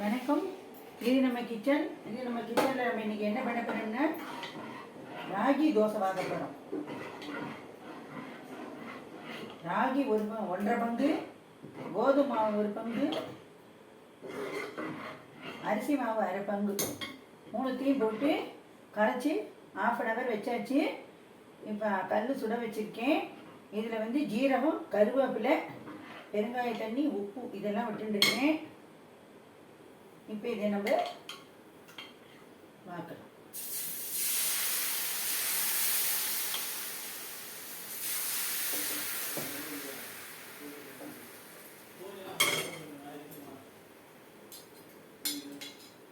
வணக்கம். இது நம்ம கிச்சன். இது நம்ம கிச்சனில் நம்ம இன்னைக்கு என்ன பண்ண போகிறோம்னா ராகி தோசை வாங்க போகிறோம் ராகி ஒரு ஒன்றரை பங்கு கோதுமை மாவு ஒரு பங்கு அரிசி மாவு அரை பங்கு. மூணுத்தையும் போட்டு கரைச்சி ஆஃப் அன் ஹவர் வச்சாச்சு. இப்போ கல் சுட வச்சுருக்கேன். இதில் வந்து ஜீரகம் கருவேப்பிலை பெருங்காய தண்ணி உப்பு இதெல்லாம் விட்டுருக்கேன். இப்போ இதை நம்ம பார்க்கலாம்.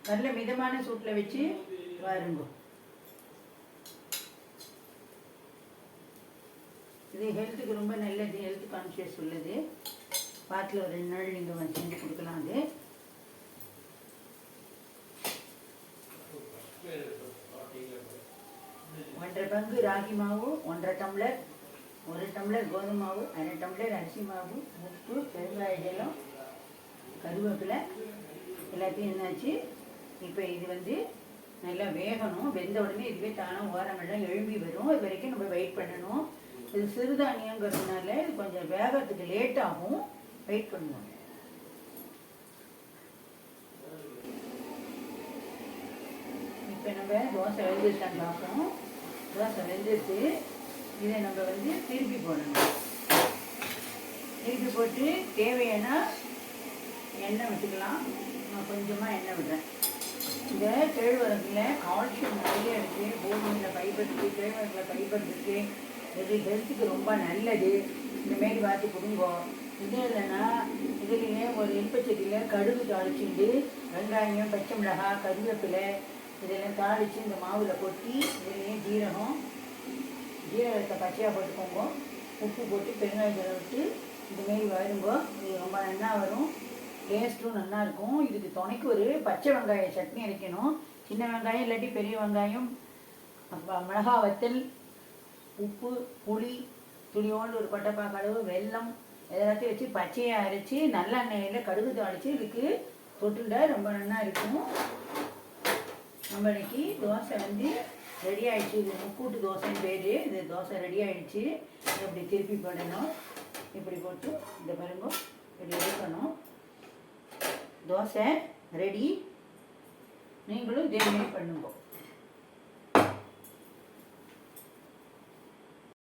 நல்ல மிதமான சூட்டில் வச்சு வாருங்க இது ஹெல்த்துக்கு ரொம்ப நல்லது ஹெல்த் கான்சியஸ் உள்ளது. வாரத்தில் ஒரு ரெண்டு நாள் நீங்கள் செஞ்சு கொடுக்கலாம் அது ஒன்றரை பங்கு ராகி மாவு ஒன்றரை டம்ளர் ஒரு டம்ளர் கோதுமை மாவு அரை டம்ளர் அரிசி மாவு உப்பு பெருங்காய ஜலம் கருவேப்பிலை எல்லாத்தையும் என்னாச்சு? இப்போ இது வந்து நல்லா வேகணும். வெந்த உடனே இதுவே தானாக ஓரங்கள்லாம் எழும்பி வரும். அது வரைக்கும் நம்ம வெயிட் பண்ணணும். இது சிறுதானியங்கிறதுனால இது கொஞ்சம் வேகத்துக்கு லேட் ஆகும். வெயிட் பண்ணுவோம். இப்போ நம்ம தோசை வெந்துருச்சான்னு பார்க்கணும் தோசை வெந்துருச்சு இதை நம்ம வந்து திருப்பி போடணும். திருப்பி போட்டு தேவையான எண்ணெய் விட்டுக்கலாம் நான் கொஞ்சமாக எண்ணெய் விடுறேன். இந்த கேழ்வரகுல கால்சியம் நிறைய இருக்குது கோதுமையில் ஃபைபர் இருக்குது கேழ்வரகுல ஃபைபர் இருக்குது இது ஹெல்த்துக்கு ரொம்ப நல்லது. இந்த மாரி பார்த்து கொடுங்கோ. இது இல்லைன்னா இதுலேயே ஒரு இன்பச்செடியில் கடுகு தாளிச்சுட்டு வெங்காயம் பச்சை மிளகாய் கருவேப்பிலை இதெல்லாம் தாளித்து இந்த மாவில் கொட்டி இதுலேயே ஜீரகம் ஜீரகத்தை பச்சையாக போட்டுக்கோங்க. உப்பு போட்டு பெருங்காயத்தில் விட்டு இதுமாரி வருங்கோ இது ரொம்ப நல்லா வரும். டேஸ்ட்டும் நல்லாயிருக்கும் இதுக்கு துணைக்கு ஒரு பச்சை வெங்காய சட்னி அரைக்கணும். சின்ன வெங்காயம் இல்லாட்டி பெரிய வெங்காயம். அப்ப மிளகா வத்தல் உப்பு புளி துளியோண்டு ஒரு கொட்டைப்பா கழுவு வெல்லம் எல்லாத்தையும் வச்சு பச்சையாக அரைச்சி நல்லெண்ணெயில் கடுகு தாளித்து இதுக்கு தொட்டுண்டா ரொம்ப நல்லா இருக்கும். நம்ம இன்னைக்கு தோசை வந்து ரெடி ஆயிடுச்சு. இது முக்கூட்டு தோசைன்னு பேர். இது தோசை ரெடி ஆயிடுச்சு. இப்படி திருப்பி போடணும். இப்படி போட்டு இந்த பாருங்க இப்படி எடுக்கணும். தோசை ரெடி நீங்களும் இதே மாதிரி பண்ணுங்க.